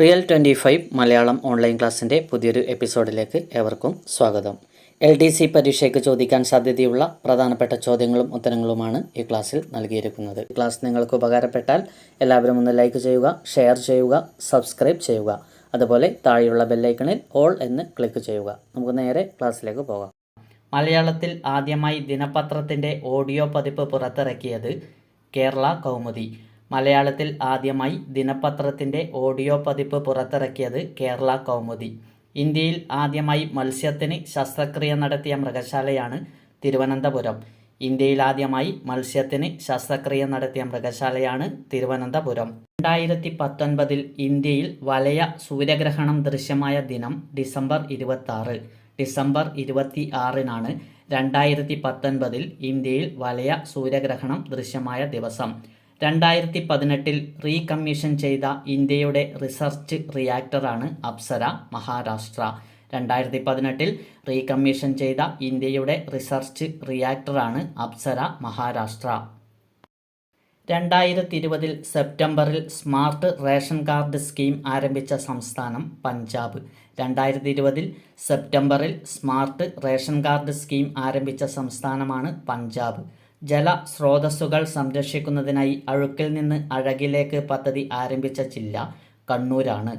Real twenty five Malayalam online ക്ലാസ്സിന്റെ പുതിയൊരു എപ്പിസോഡിലേക്ക് ഏവർക്കും സ്വാഗതം. എൽ ഡി സി പരീക്ഷയ്ക്ക് ചോദിക്കാൻ സാധ്യതയുള്ള പ്രധാനപ്പെട്ട ചോദ്യങ്ങളും ഉത്തരങ്ങളുമാണ് ഈ ക്ലാസ്സിൽ നൽകിയിരിക്കുന്നത്. ക്ലാസ് നിങ്ങൾക്ക് ഉപകാരപ്പെട്ടാൽ എല്ലാവരും ഒന്ന് ലൈക്ക് ചെയ്യുക ഷെയർ ചെയ്യുക സബ്സ്ക്രൈബ് ചെയ്യുക. അതുപോലെ താഴെയുള്ള ബെല്ലൈക്കണിൽ ഓൾ എന്ന് ക്ലിക്ക് ചെയ്യുക. നമുക്ക് നേരെ ക്ലാസ്സിലേക്ക് പോകാം. മലയാളത്തിൽ ആദ്യമായി ദിനപത്രത്തിന്റെ ഓഡിയോ പതിപ്പ് പുറത്തിറക്കിയത് കേരള കൗമുദി. മലയാളത്തിൽ ആദ്യമായി ദിനപത്രത്തിന്റെ ഓഡിയോ പതിപ്പ് പുറത്തിറക്കിയത് കേരള കൗമുദി. ഇന്ത്യയിൽ ആദ്യമായി മത്സ്യത്തിന് ശസ്ത്രക്രിയ നടത്തിയ മൃഗശാലയാണ് തിരുവനന്തപുരം. ഇന്ത്യയിൽ ആദ്യമായി മത്സ്യത്തിന് ശസ്ത്രക്രിയ നടത്തിയ മൃഗശാലയാണ് തിരുവനന്തപുരം. രണ്ടായിരത്തി പത്തൊൻപതിൽ ഇന്ത്യയിൽ വലയ സൂര്യഗ്രഹണം ദൃശ്യമായ ദിനം ഡിസംബർ ഇരുപത്തി ഡിസംബർ ഇരുപത്തി ആറിനാണ് രണ്ടായിരത്തി പത്തൊൻപതിൽ ഇന്ത്യയിൽ വലയ സൂര്യഗ്രഹണം ദൃശ്യമായ ദിവസം. രണ്ടായിരത്തി പതിനെട്ടിൽ റീകമ്മീഷൻ ചെയ്ത ഇന്ത്യയുടെ റിസർച്ച് റിയാക്ടറാണ് അപ്സര മഹാരാഷ്ട്ര. രണ്ടായിരത്തി പതിനെട്ടിൽ റീകമ്മീഷൻ ചെയ്ത ഇന്ത്യയുടെ റിസർച്ച് റിയാക്ടറാണ് അപ്സര മഹാരാഷ്ട്ര. രണ്ടായിരത്തി ഇരുപതിൽ സെപ്റ്റംബറിൽ സ്മാർട്ട് റേഷൻ കാർഡ് സ്കീം ആരംഭിച്ച സംസ്ഥാനം പഞ്ചാബ്. രണ്ടായിരത്തി ഇരുപതിൽ സെപ്റ്റംബറിൽ സ്മാർട്ട് റേഷൻ കാർഡ് സ്കീം ആരംഭിച്ച സംസ്ഥാനമാണ് പഞ്ചാബ്. ജല സ്രോതസ്സുകൾ സംരക്ഷിക്കുന്നതിനായി അഴുക്കിൽ നിന്ന് അഴകിലേക്ക് പദ്ധതി ആരംഭിച്ച ജില്ല കണ്ണൂരാണ്.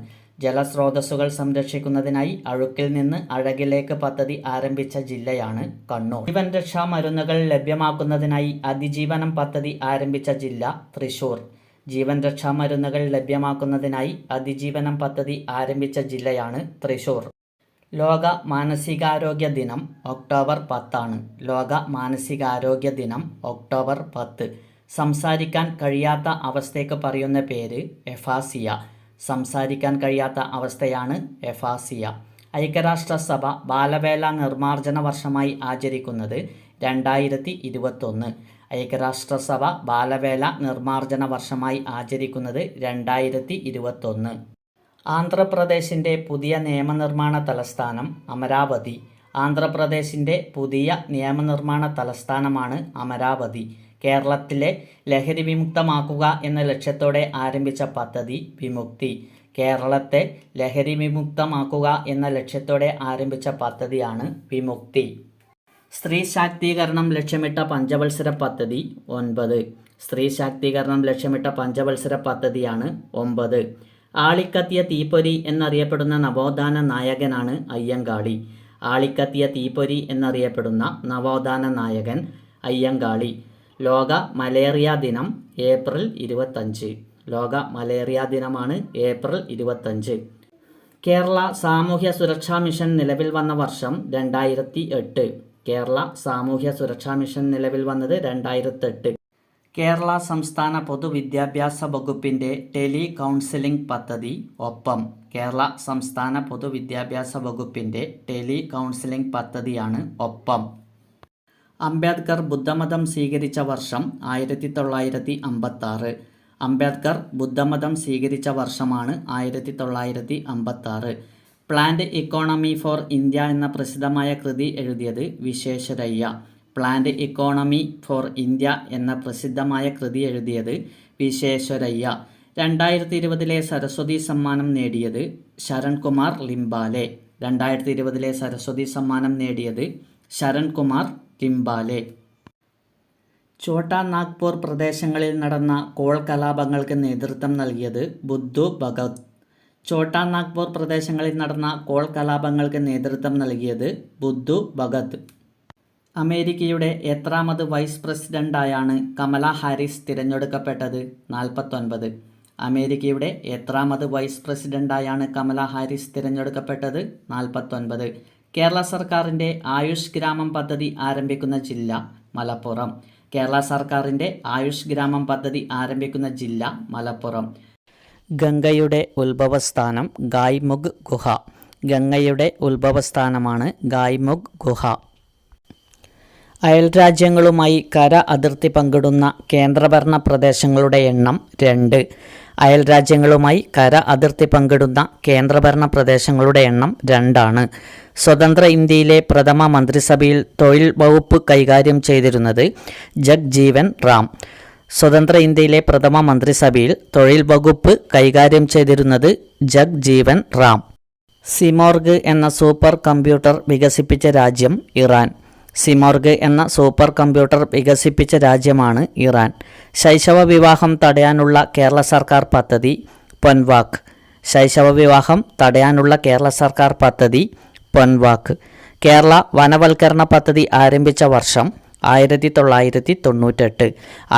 ജലസ്രോതസ്സുകൾ സംരക്ഷിക്കുന്നതിനായി അഴുക്കിൽ നിന്ന് അഴകിലേക്ക് പദ്ധതി ആരംഭിച്ച ജില്ലയാണ് കണ്ണൂർ. ജീവൻ രക്ഷാ മരുന്നുകൾ ലഭ്യമാക്കുന്നതിനായി അതിജീവനം പദ്ധതി ആരംഭിച്ച ജില്ല തൃശൂർ. ജീവൻ രക്ഷാ മരുന്നുകൾ ലഭ്യമാക്കുന്നതിനായി അതിജീവനം പദ്ധതി ആരംഭിച്ച ജില്ലയാണ് തൃശൂർ. ലോക മാനസികാരോഗ്യ ദിനം ഒക്ടോബർ പത്താണ്. ലോക മാനസികാരോഗ്യ ദിനം ഒക്ടോബർ പത്ത്. സംസാരിക്കാൻ കഴിയാത്ത അവസ്ഥയ്ക്ക് പറയുന്ന പേര് എഫാസിയ. സംസാരിക്കാൻ കഴിയാത്ത അവസ്ഥയാണ് എഫാസിയ. ഐക്യരാഷ്ട്രസഭ ബാലവേല നിർമ്മാർജന വർഷമായി ആചരിക്കുന്നത് രണ്ടായിരത്തി ഇരുപത്തൊന്ന് ഐക്യരാഷ്ട്രസഭ ബാലവേല നിർമ്മാർജന വർഷമായി ആചരിക്കുന്നത് രണ്ടായിരത്തി ഇരുപത്തൊന്ന് ആന്ധ്രാപ്രദേശിന്റെ പുതിയ നിയമനിർമ്മാണ തലസ്ഥാനം അമരാവതി. ആന്ധ്രാപ്രദേശിന്റെ പുതിയ നിയമനിർമ്മാണ തലസ്ഥാനമാണ് അമരാവതി. കേരളത്തിലെ ലഹരി വിമുക്തമാക്കുക എന്ന ലക്ഷ്യത്തോടെ ആരംഭിച്ച പദ്ധതി വിമുക്തി. കേരളത്തെ ലഹരി വിമുക്തമാക്കുക എന്ന ലക്ഷ്യത്തോടെ ആരംഭിച്ച പദ്ധതിയാണ് വിമുക്തി. സ്ത്രീ ശാക്തീകരണം ലക്ഷ്യമിട്ട പഞ്ചവത്സര പദ്ധതി ഒൻപത്. സ്ത്രീ ശാക്തീകരണം ലക്ഷ്യമിട്ട പഞ്ചവത്സര പദ്ധതിയാണ് ഒമ്പത്. ആളിക്കത്തിയ തീപ്പൊരി എന്നറിയപ്പെടുന്ന നവോത്ഥാന നായകനാണ് അയ്യങ്കാളി. ആളിക്കത്തിയ തീപ്പൊരി എന്നറിയപ്പെടുന്ന നവോത്ഥാന നായകൻ അയ്യങ്കാളി. ലോക മലേറിയ ദിനം ഏപ്രിൽ ഇരുപത്തഞ്ച്. ലോക മലേറിയ ദിനമാണ് ഏപ്രിൽ ഇരുപത്തഞ്ച്. കേരള സാമൂഹ്യ സുരക്ഷാ മിഷൻ നിലവിൽ വന്ന വർഷം രണ്ടായിരത്തി എട്ട്. കേരള സാമൂഹ്യ സുരക്ഷാ മിഷൻ നിലവിൽ വന്നത് രണ്ടായിരത്തെട്ട്. കേരള സംസ്ഥാന പൊതുവിദ്യാഭ്യാസ വകുപ്പിന്റെ ടെലി കൗൺസിലിംഗ് പദ്ധതി ഒപ്പം കേരള സംസ്ഥാന പൊതുവിദ്യാഭ്യാസ വകുപ്പിന്റെ ടെലി കൗൺസിലിംഗ് പദ്ധതിയാണ് ഒപ്പം. അംബേദ്കർ ബുദ്ധമതം സ്വീകരിച്ച വർഷം ആയിരത്തി തൊള്ളായിരത്തി അമ്പത്താറ് അംബേദ്കർ ബുദ്ധമതം സ്വീകരിച്ച വർഷമാണ് ആയിരത്തി തൊള്ളായിരത്തി അമ്പത്താറ് പ്ലാന്റ് ഇക്കോണമി ഫോർ ഇന്ത്യ എന്ന പ്രസിദ്ധമായ കൃതി എഴുതിയത് Visvesvaraya planned economy for India എന്ന പ്രസിദ്ധമായ കൃതി എഴുതിയത് വിശ്വേശ്വരയ്യ. രണ്ടായിരത്തി ഇരുപതിലെ സരസ്വതി സമ്മാനം നേടിയത് ശരൺകുമാർ ലിംബാലെ. രണ്ടായിരത്തി ഇരുപതിലെ സരസ്വതി സമ്മാനം നേടിയത് ശരൺകുമാർ ലിംബാലെ. ഛോട്ടാ നാഗ്പൂർ പ്രദേശങ്ങളിൽ നടന്ന കോൾ കലാപങ്ങൾക്ക് നേതൃത്വം നൽകിയത് ബുദ്ധു ഭഗത്. ഛോട്ടാ നാഗ്പൂർ പ്രദേശങ്ങളിൽ നടന്ന കോൾ കലാപങ്ങൾക്ക് നേതൃത്വം നൽകിയത് ബുദ്ധു ഭഗത്. അമേരിക്കയുടെ എത്രാമത് വൈസ് പ്രസിഡന്റായാണ് കമല ഹാരിസ് തിരഞ്ഞെടുക്കപ്പെട്ടത്? നാൽപ്പത്തൊൻപത്. അമേരിക്കയുടെ എത്രാമത് വൈസ് പ്രസിഡന്റായാണ് കമല ഹാരിസ് തിരഞ്ഞെടുക്കപ്പെട്ടത്? നാൽപ്പത്തൊൻപത്. കേരള സർക്കാരിന്റെ ആയുഷ് ഗ്രാമം പദ്ധതി ആരംഭിക്കുന്ന ജില്ല മലപ്പുറം. കേരള സർക്കാരിന്റെ ആയുഷ് ഗ്രാമം പദ്ധതി ആരംഭിക്കുന്ന ജില്ല മലപ്പുറം. ഗംഗയുടെ ഉത്ഭവസ്ഥാനം ഗായ്മുഗ് ഗുഹ. ഗംഗയുടെ ഉത്ഭവസ്ഥാനമാണ് ഗായ്മുഗ് ഗുഹ. അയൽരാജ്യങ്ങളുമായി കര അതിർത്തി പങ്കിടുന്ന കേന്ദ്രഭരണ പ്രദേശങ്ങളുടെ എണ്ണം രണ്ട്. അയൽരാജ്യങ്ങളുമായി കര അതിർത്തി പങ്കിടുന്ന കേന്ദ്രഭരണ പ്രദേശങ്ങളുടെ എണ്ണം രണ്ടാണ്. സ്വതന്ത്ര ഇന്ത്യയിലെ പ്രഥമ മന്ത്രിസഭയിൽ തൊഴിൽ വകുപ്പ് കൈകാര്യം ചെയ്തിരുന്നത് ജഗ്ജീവൻ റാം. സ്വതന്ത്ര ഇന്ത്യയിലെ പ്രഥമ മന്ത്രിസഭയിൽ തൊഴിൽ വകുപ്പ് കൈകാര്യം ചെയ്തിരുന്നത് ജഗ്ജീവൻ റാം. സിമോർഗ് എന്ന സൂപ്പർ കമ്പ്യൂട്ടർ വികസിപ്പിച്ച രാജ്യം ഇറാൻ. സിമോർഗ് എന്ന സൂപ്പർ കമ്പ്യൂട്ടർ വികസിപ്പിച്ച രാജ്യമാണ് ഇറാൻ. ശൈശവ വിവാഹം തടയാനുള്ള കേരള സർക്കാർ പദ്ധതി പൊൻവാക്ക് ശൈശവ വിവാഹം തടയാനുള്ള കേരള സർക്കാർ പദ്ധതി പൊൻവാക്ക് കേരള വനവൽക്കരണ പദ്ധതി ആരംഭിച്ച വർഷം ആയിരത്തി തൊള്ളായിരത്തി തൊണ്ണൂറ്റെട്ട്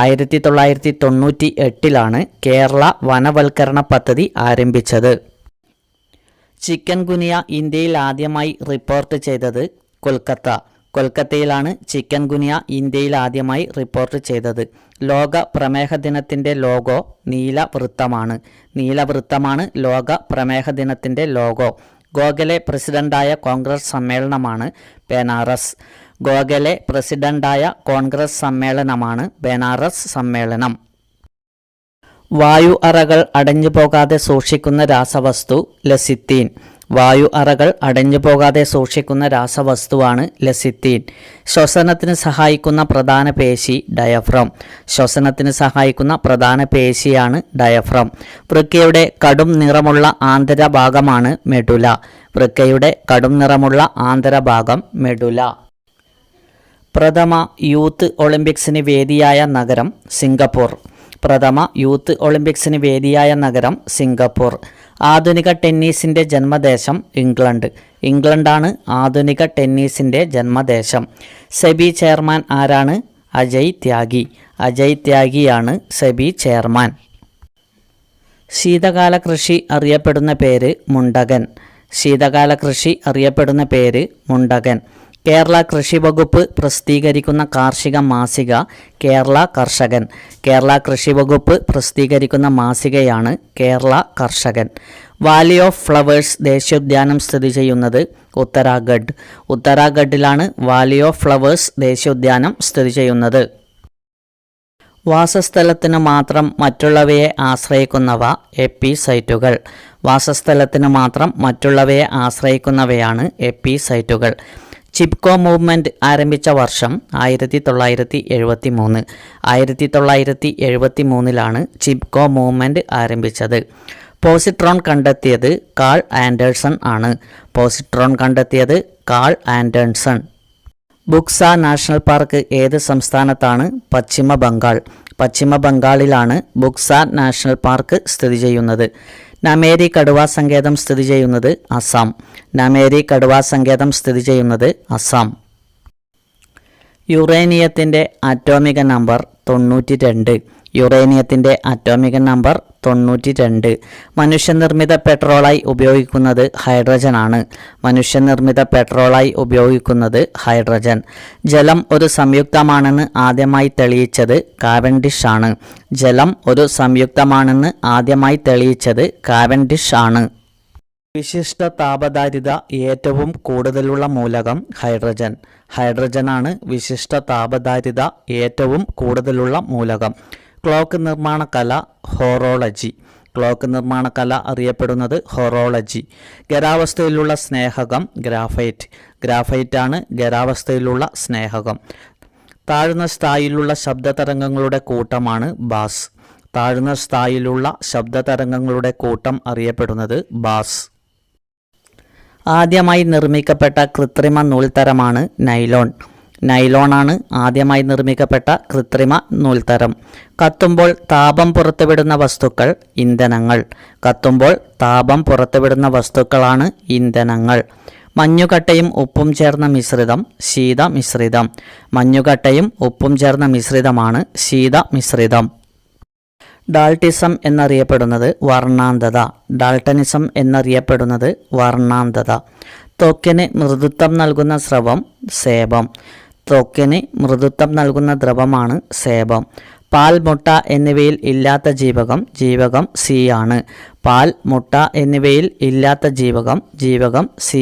ആയിരത്തി തൊള്ളായിരത്തി തൊണ്ണൂറ്റി എട്ടിലാണ് കേരള വനവൽക്കരണ പദ്ധതി ആരംഭിച്ചത്. ചിക്കൻ ഗുനിയ ഇന്ത്യയിൽ ആദ്യമായി റിപ്പോർട്ട് ചെയ്തത് കൊൽക്കത്ത. കൊൽക്കത്തയിലാണ് ചിക്കൻ ഗുനിയ ഇന്ത്യയിൽ ആദ്യമായി റിപ്പോർട്ട് ചെയ്തത്. ലോക പ്രമേഹ ദിനത്തിന്റെ ലോഗോ നീല നീലവൃത്തമാണ്. നീലവൃത്തമാണ് ലോക പ്രമേഹ ദിനത്തിന്റെ ലോഗോ. ഗോഖലെ പ്രസിഡന്റായ കോൺഗ്രസ് സമ്മേളനമാണ് ബനാറസ്. ഗോഖലെ പ്രസിഡന്റായ കോൺഗ്രസ് സമ്മേളനമാണ് ബനാറസ് സമ്മേളനം. വായു അറകൾ അടഞ്ഞു പോകാതെ സൂക്ഷിക്കുന്ന രാസവസ്തു ലസിത്തീൻ. വായു അറകൾ അടഞ്ഞു പോകാതെ സൂക്ഷിക്കുന്ന രാസവസ്തുവാണ് ലസിത്തീൻ. ശ്വസനത്തിന് സഹായിക്കുന്ന പ്രധാന പേശി ഡയഫ്രം. ശ്വസനത്തിന് സഹായിക്കുന്ന പ്രധാന പേശിയാണ് ഡയഫ്രം. വൃക്കയുടെ കടും നിറമുള്ള ആന്തരഭാഗമാണ് മെഡുല. വൃക്കയുടെ കടും നിറമുള്ള ആന്തരഭാഗം മെഡുല. പ്രഥമ യൂത്ത് ഒളിമ്പിക്സിന് വേദിയായ നഗരം സിംഗപ്പൂർ. പ്രഥമ യൂത്ത് ഒളിമ്പിക്സിന് വേദിയായ നഗരം സിംഗപ്പൂർ. ആധുനിക ടെന്നീസിന്റെ ജന്മദേശം ഇംഗ്ലണ്ട്. ഇംഗ്ലണ്ടാണ് ആധുനിക ടെന്നീസിന്റെ ജന്മദേശം. സെബി ചെയർമാൻ ആരാണ്? അജയ് ത്യാഗി. അജയ് ത്യാഗിയാണ് സെബി ചെയർമാൻ. ശീതകാല കൃഷി അറിയപ്പെടുന്ന പേര് മുണ്ടകൻ. ശീതകാല കൃഷി അറിയപ്പെടുന്ന പേര് മുണ്ടകൻ. കേരള കൃഷി വകുപ്പ് പ്രസിദ്ധീകരിക്കുന്ന കാർഷിക മാസിക കേരള കർഷകൻ. കേരള കൃഷി വകുപ്പ് പ്രസിദ്ധീകരിക്കുന്ന മാസികയാണ് കേരള കർഷകൻ. വാലി ഓഫ് ഫ്ലവേഴ്സ് ദേശീയോദ്യാനം സ്ഥിതി ചെയ്യുന്നത് ഉത്തരാഖണ്ഡ്. ഉത്തരാഖണ്ഡിലാണ് വാലി ഓഫ് ഫ്ലവേഴ്സ് ദേശീയോദ്യാനം സ്ഥിതി ചെയ്യുന്നത്. വാസസ്ഥലത്തിന് മാത്രം മറ്റുള്ളവയെ ആശ്രയിക്കുന്നവ എപ്പിസൈറ്റുകൾ. വാസസ്ഥലത്തിന് മാത്രം മറ്റുള്ളവയെ ആശ്രയിക്കുന്നവയാണ് എപ്പി സൈറ്റുകൾ ചിപ്കോ മൂവ്മെന്റ് ആരംഭിച്ച വർഷം ആയിരത്തി തൊള്ളായിരത്തി എഴുപത്തി മൂന്ന് ആയിരത്തി തൊള്ളായിരത്തി എഴുപത്തി മൂന്നിലാണ് ചിപ്കോ മൂവ്മെന്റ് ആരംഭിച്ചത്. പോസിട്രോൺ കണ്ടെത്തിയത് കാൾ ആൻഡേഴ്സൺ ആണ്. പോസിട്രോൺ കണ്ടെത്തിയത് Carl Anderson. Buxa national park ഏത് സംസ്ഥാനത്താണ്? പശ്ചിമ ബംഗാൾ പശ്ചിമ ബംഗാളിലാണ് ബുക്സ നാഷണൽ പാർക്ക് സ്ഥിതി ചെയ്യുന്നത്. നമേരി കടുവാ സങ്കേതം സ്ഥിതി ചെയ്യുന്നത് അസം. നമേരി കടുവാ സങ്കേതം സ്ഥിതി ചെയ്യുന്നത് അസം. യുറേനിയത്തിന്റെ അറ്റോമിക നമ്പർ തൊണ്ണൂറ്റി രണ്ട് യുറേനിയത്തിന്റെ അറ്റോമിക നമ്പർ തൊണ്ണൂറ്റി രണ്ട് മനുഷ്യനിർമ്മിത പെട്രോളായി ഉപയോഗിക്കുന്നത് ഹൈഡ്രജൻ ആണ് മനുഷ്യനിർമ്മിത പെട്രോളായി ഉപയോഗിക്കുന്നത് ഹൈഡ്രജൻ. ജലം ഒരു സംയുക്തമാണെന്ന് ആദ്യമായി തെളിയിച്ചത് കാവൻഡിഷ് ആണ്. ജലം ഒരു സംയുക്തമാണെന്ന് ആദ്യമായി തെളിയിച്ചത് കാവൻഡിഷ് ആണ്. വിശിഷ്ട താപധാരിത ഏറ്റവും കൂടുതലുള്ള മൂലകം ഹൈഡ്രജൻ. ഹൈഡ്രജനാണ് വിശിഷ്ട താപധാരിത ഏറ്റവും കൂടുതലുള്ള മൂലകം. ക്ലോക്ക് നിർമ്മാണ കല ഹോറോളജി. ക്ലോക്ക് നിർമ്മാണ കല അറിയപ്പെടുന്നത് ഹൊറോളജി. ഖരാവസ്ഥയിലുള്ള സ്നേഹകം ഗ്രാഫൈറ്റ്. ഗ്രാഫൈറ്റാണ് ഖരാവസ്ഥയിലുള്ള സ്നേഹകം. താഴ്ന്ന സ്ഥായിലുള്ള ശബ്ദതരംഗങ്ങളുടെ കൂട്ടമാണ് ബാസ്. താഴ്ന്ന സ്ഥായിലുള്ള ശബ്ദതരംഗങ്ങളുടെ കൂട്ടം അറിയപ്പെടുന്നത് ബാസ്. ആദ്യമായി നിർമ്മിക്കപ്പെട്ട കൃത്രിമ നൂൽത്തരമാണ് നൈലോൺ. നൈലോണാണ് ആദ്യമായി നിർമ്മിക്കപ്പെട്ട കൃത്രിമ നൂൽത്തരം. കത്തുമ്പോൾ താപം പുറത്തുവിടുന്ന വസ്തുക്കൾ ഇന്ധനങ്ങൾ. കത്തുമ്പോൾ താപം പുറത്തുവിടുന്ന വസ്തുക്കളാണ് ഇന്ധനങ്ങൾ. മഞ്ഞുകട്ടയും ഉപ്പും ചേർന്ന മിശ്രിതം ശീത മിശ്രിതം. മഞ്ഞുകട്ടയും ഉപ്പും ചേർന്ന മിശ്രിതമാണ് ശീത മിശ്രിതം. ഡാൾട്ടിസം എന്നറിയപ്പെടുന്നത് വർണാന്തത. ഡാൾട്ടനിസം എന്നറിയപ്പെടുന്നത് വർണാന്തത. ത്വക്കിന് മൃദുത്വം നൽകുന്ന സ്രവം സേബം ത്വക്കിന് മൃദുത്വം നൽകുന്ന ദ്രവമാണ് സേബം. പാൽ മുട്ട എന്നിവയിൽ ഇല്ലാത്ത ജീവകം ജീവകം സി ആണ്. പാൽ മുട്ട എന്നിവയിൽ ഇല്ലാത്ത ജീവകം ജീവകം സി